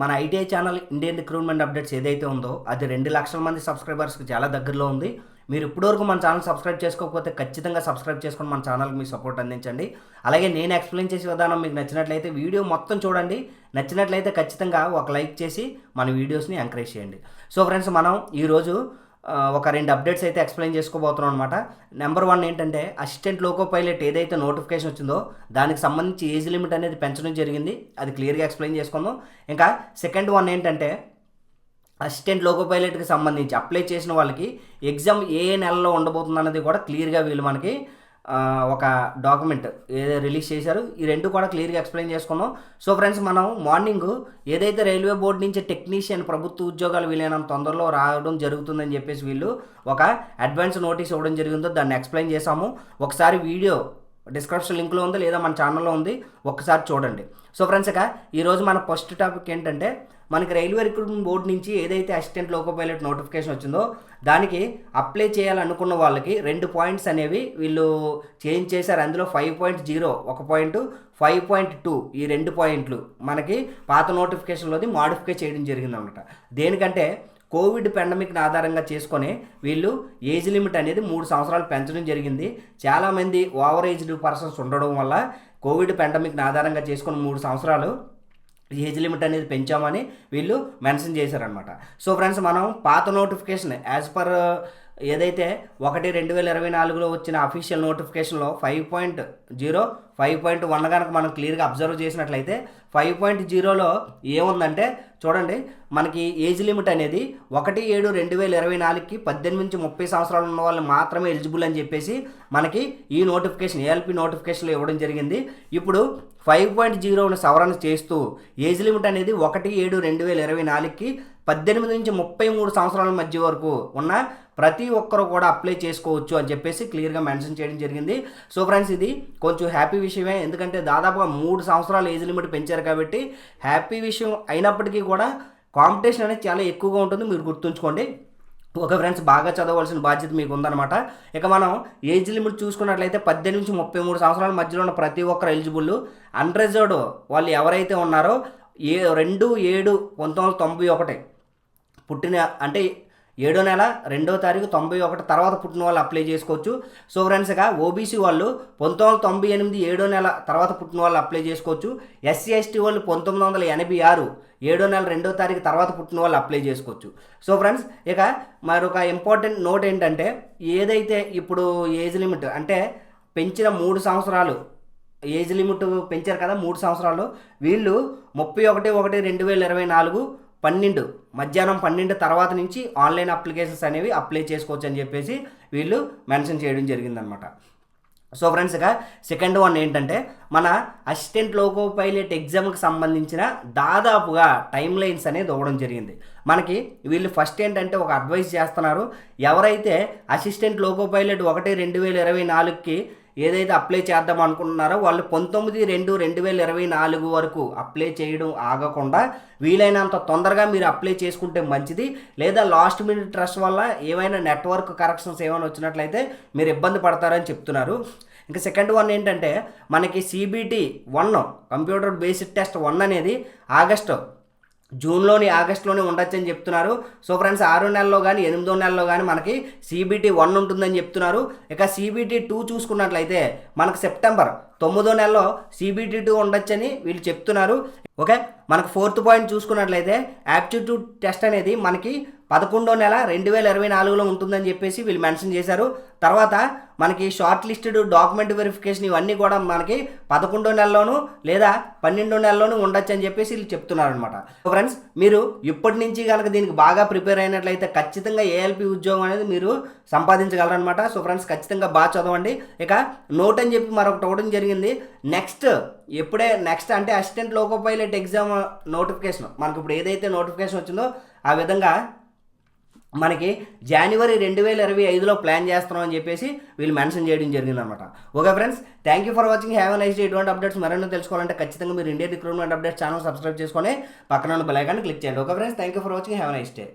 మన ITI channel Indian recruitment updates ఏదైతే ఉందో అది రెండు లక్షల మంది సబ్స్క్రైబర్స్కి చాలా దగ్గరలో ఉంది. మీరు ఇప్పటివరకు మన ఛానల్ సబ్స్క్రైబ్ చేసుకోకపోతే ఖచ్చితంగా సబ్స్క్రైబ్ చేసుకొని మన ఛానల్కి మీ సపోర్ట్ అందించండి. అలాగే నేను ఎక్స్ప్లెయిన్ చేసే విధానం మీకు నచ్చినట్లయితే వీడియో మొత్తం చూడండి. నచ్చినట్లయితే ఖచ్చితంగా ఒక లైక్ చేసి మన వీడియోస్ని ఎంకరేజ్ చేయండి. సో ఫ్రెండ్స్ మనం ఈరోజు ఒక రెండు అప్డేట్స్ అయితే ఎక్స్ప్లెయిన్ చేసుకోబోతున్నాం అనమాట నెంబర్ వన్ ఏంటంటే అసిస్టెంట్ లోకో పైలట్ ఏదైతే నోటిఫికేషన్ వచ్చిందో దానికి సంబంధించి ఏజ్ లిమిట్ అనేది పెంచడం జరిగింది. అది క్లియర్గా ఎక్స్ప్లెయిన్ చేసుకుందాం. ఇంకా సెకండ్ వన్ ఏంటంటే అసిస్టెంట్ లోకో పైలట్కి సంబంధించి అప్లై చేసిన వాళ్ళకి ఎగ్జామ్ ఏ నెలలో ఉండబోతుంది అన్నది కూడా క్లియర్గా వీళ్ళు మనకి ఒక డాక్యుమెంట్ ఏదో రిలీజ్ చేశారు. ఈ రెండు కూడా క్లియర్గా ఎక్స్ప్లెయిన్ చేసుకున్నాం. సో ఫ్రెండ్స్ మనం మార్నింగ్ ఏదైతే రైల్వే బోర్డు నుంచి టెక్నీషియన్ ప్రభుత్వ ఉద్యోగాలు వీలైనంత తొందరలో రావడం జరుగుతుందని చెప్పేసి వీళ్ళు ఒక అడ్వాన్స్ నోటీస్ ఇవ్వడం జరిగిందో దాన్ని ఎక్స్ప్లెయిన్ చేసాము ఒకసారి వీడియో డిస్క్రిప్షన్ లింక్లో ఉంది లేదా మన ఛానల్లో ఉంది. ఒకసారి చూడండి. సో ఫ్రెండ్స్ ఇక ఈరోజు మన ఫస్ట్ టాపిక్ ఏంటంటే మనకి రైల్వే రిక్రూట్మెంట్ బోర్డు నుంచి ఏదైతే అసిస్టెంట్ లోకో పైలట్ నోటిఫికేషన్ వచ్చిందో దానికి అప్లై చేయాలనుకున్న వాళ్ళకి రెండు పాయింట్స్ అనేవి వీళ్ళు చేంజ్ చేశారు. అందులో ఫైవ్ పాయింట్ జీరో ఒక పాయింట్ ఫైవ్ పాయింట్ టూ ఈ రెండు పాయింట్లు మనకి పాత నోటిఫికేషన్లోది మాడిఫై చేయడం జరిగిందన్నమాట. దేనికంటే కోవిడ్ పెండమిక్ని ఆధారంగా చేసుకొని వీళ్ళు ఏజ్ లిమిట్ అనేది మూడు సంవత్సరాలు పెంచడం జరిగింది. చాలామంది ఓవర్ ఏజ్డ్ పర్సన్స్ ఉండడం వల్ల కోవిడ్ పెండమిక్ని ఆధారంగా చేసుకుని మూడు సంవత్సరాలు ఏజ్ లిమిట్ అనేది పెంచామని వీళ్ళు మెన్షన్ చేశారనమాట సో ఫ్రెండ్స్ మనం పాత నోటిఫికేషన్ యాజ్ పర్ ఏదైతే ఒకటి రెండు వేల ఇరవై నాలుగులో వచ్చిన అఫీషియల్ నోటిఫికేషన్లో five point zero five point one కనుక మనం క్లియర్గా అబ్జర్వ్ చేసినట్లయితే ఫైవ్ పాయింట్ జీరోలో ఏముందంటే చూడండి మనకి ఏజ్ లిమిట్ అనేది ఒకటి ఏడు రెండు వేల ఇరవై నాలుగుకి పద్దెనిమిది నుంచి ముప్పై సంవత్సరాలు ఉన్న వాళ్ళు మాత్రమే ఎలిజిబుల్ అని చెప్పేసి మనకి ఈ నోటిఫికేషన్ ఏఎల్పి నోటిఫికేషన్లో ఇవ్వడం జరిగింది. ఇప్పుడు ఫైవ్ పాయింట్ జీరోను సవరణ చేస్తూ ఏజ్ లిమిట్ అనేది ఒకటి ఏడు రెండు వేల ఇరవై నాలుగుకి పద్దెనిమిది నుంచి ముప్పై మూడు సంవత్సరాల మధ్య వరకు ఉన్న ప్రతి ఒక్కరు కూడా అప్లై చేసుకోవచ్చు అని చెప్పేసి క్లియర్గా మెన్షన్ చేయడం జరిగింది. సో ఫ్రెండ్స్ ఇది కొంచెం హ్యాపీ విషయమే. ఎందుకంటే దాదాపుగా మూడు సంవత్సరాలు ఏజ్ లిమిట్ పెంచారు కాబట్టి హ్యాపీ విషయం అయినప్పటికీ కూడా కాంపిటీషన్ అనేది చాలా ఎక్కువగా ఉంటుంది. మీరు గుర్తుంచుకోండి. ఒక ఫ్రెండ్స్ బాగా చదవాల్సిన బాధ్యత మీకు ఉందన్నమాట ఇక మనం ఏజ్ లిమిట్ చూసుకున్నట్లయితే పద్దెనిమిది నుంచి ముప్పై మూడు సంవత్సరాల మధ్యలో ఉన్న ప్రతి ఒక్కరు ఎలిజిబుల్. అన్రిజర్వ్డ్ వాళ్ళు ఎవరైతే ఉన్నారో ఏ రెండు ఏడు పంతొమ్మిది వందల తొంభై ఒకటి పుట్టిన అంటే ఏడో నెల రెండో తారీఖు తొంభై ఒకటి తర్వాత పుట్టిన వాళ్ళు అప్లై చేసుకోవచ్చు. సో ఫ్రెండ్స్గా ఓబీసీ వాళ్ళు పంతొమ్మిది వందల తొంభై ఎనిమిది ఏడో నెల తర్వాత పుట్టిన వాళ్ళు అప్లై చేసుకోవచ్చు. ఎస్సీ ఎస్టీ వాళ్ళు పంతొమ్మిది వందల ఎనభై ఆరు ఏడో నెల రెండో తారీఖు తర్వాత పుట్టిన వాళ్ళు అప్లై చేసుకోవచ్చు. సో ఫ్రెండ్స్ ఇక మరొక ఇంపార్టెంట్ నోట్ ఏంటంటే ఏదైతే ఇప్పుడు ఏజ్ లిమిట్ అంటే పెంచిన మూడు సంవత్సరాలు ఏజ్ లిమిట్ పెంచారు కదా మూడు సంవత్సరాలు. వీళ్ళు ముప్పై ఒకటి ఒకటి రెండు వేల ఇరవై నాలుగు పన్నెండు మధ్యాహ్నం పన్నెండు తర్వాత నుంచి ఆన్లైన్ అప్లికేషన్స్ అనేవి అప్లై చేసుకోవచ్చు అని చెప్పేసి వీళ్ళు మెన్షన్ చేయడం జరిగిందనమాట సో ఫ్రెండ్స్ ఇక సెకండ్ వన్ ఏంటంటే మన అసిస్టెంట్ లోకో పైలట్ ఎగ్జామ్కి సంబంధించిన దాదాపుగా టైం లైన్స్ అనేది ఇవ్వడం జరిగింది. మనకి వీళ్ళు ఫస్ట్ ఏంటంటే ఒక అడ్వైస్ చేస్తున్నారు. ఎవరైతే అసిస్టెంట్ లోకో పైలట్ ఒకటి రెండు వేల ఇరవై నాలుగుకి ఏదైతే అప్లై చేద్దాం అనుకుంటున్నారో వాళ్ళు పంతొమ్మిది రెండు రెండు వేల ఇరవై నాలుగు వరకు అప్లై చేయడం ఆగకుండా వీలైనంత తొందరగా మీరు అప్లై చేసుకుంటే మంచిది. లేదా లాస్ట్ మినిట్ ట్రస్ట్ వల్ల ఏమైనా నెట్వర్క్ కరెక్షన్స్ ఏమైనా వచ్చినట్లయితే మీరు ఇబ్బంది పడతారని చెప్తున్నారు. ఇంకా సెకండ్ వన్ ఏంటంటే మనకి CBT one computer basic test one అనేది ఆగస్టు జూన్లోని ఆగస్టులోనే ఉండొచ్చని చెప్తున్నారు. సో ఫ్రెండ్స్ ఆరో నెలలో కానీ ఎనిమిదో నెలలో కానీ మనకి సీబీటీ వన్ ఉంటుందని చెప్తున్నారు. ఇక సీబీటీ టూ చూసుకున్నట్లయితే మనకు సెప్టెంబర్ తొమ్మిదో నెలలో సీబీటీ టూ ఉండొచ్చని వీళ్ళు చెప్తున్నారు. ఓకే మనకు ఫోర్త్ పాయింట్ చూసుకున్నట్లయితే యాప్టిట్యూడ్ టెస్ట్ అనేది మనకి పదకొండో నెల రెండు వేల ఇరవై నాలుగులో ఉంటుందని చెప్పేసి వీళ్ళు మెన్షన్ చేశారు. తర్వాత మనకి షార్ట్ లిస్టెడ్ డాక్యుమెంట్ వెరిఫికేషన్ ఇవన్నీ కూడా మనకి పదకొండో నెలలోనూ లేదా పన్నెండో నెలలోనూ ఉండొచ్చు అని చెప్పేసి వీళ్ళు చెప్తున్నారు అనమాట ఫ్రెండ్స్ మీరు ఇప్పటి నుంచి కనుక దీనికి బాగా ప్రిపేర్ అయినట్లయితే ఖచ్చితంగా ఏఎల్పి ఉద్యోగం అనేది మీరు సంపాదించగలరనమాట సో ఫ్రెండ్స్ ఖచ్చితంగా బాగా చదవండి. ఇక నోట్ అని చెప్పి మరొకటి ఇవ్వడం జరిగింది. నెక్స్ట్ ఎప్పుడే నెక్స్ట్ అంటే assistant loco pilot exam notification. మనకి ఇప్పుడు ఏదైతే నోటిఫికేషన్ వచ్చిందో ఆ విధంగా మనకి జనవరి రెండు వేల ఇరవై ఐదులో ప్లాన్ చేస్తున్నాం అని చెప్పేసి వీళ్ళు మెన్షన్ చేయడం జరిగిందనమాట okay friends thank you for watching have nice day ఇటువంటి అప్డేట్స్ మరెన్నో తెలుసుకోవాలంటే ఖచ్చితంగా మీరు India recruitment updates channel subscribe చేసుకొని పక్కన ఉన్న బెల్ ఐకాన్ క్లిక్ చేయండి. Okay friends thank you for watching have nice day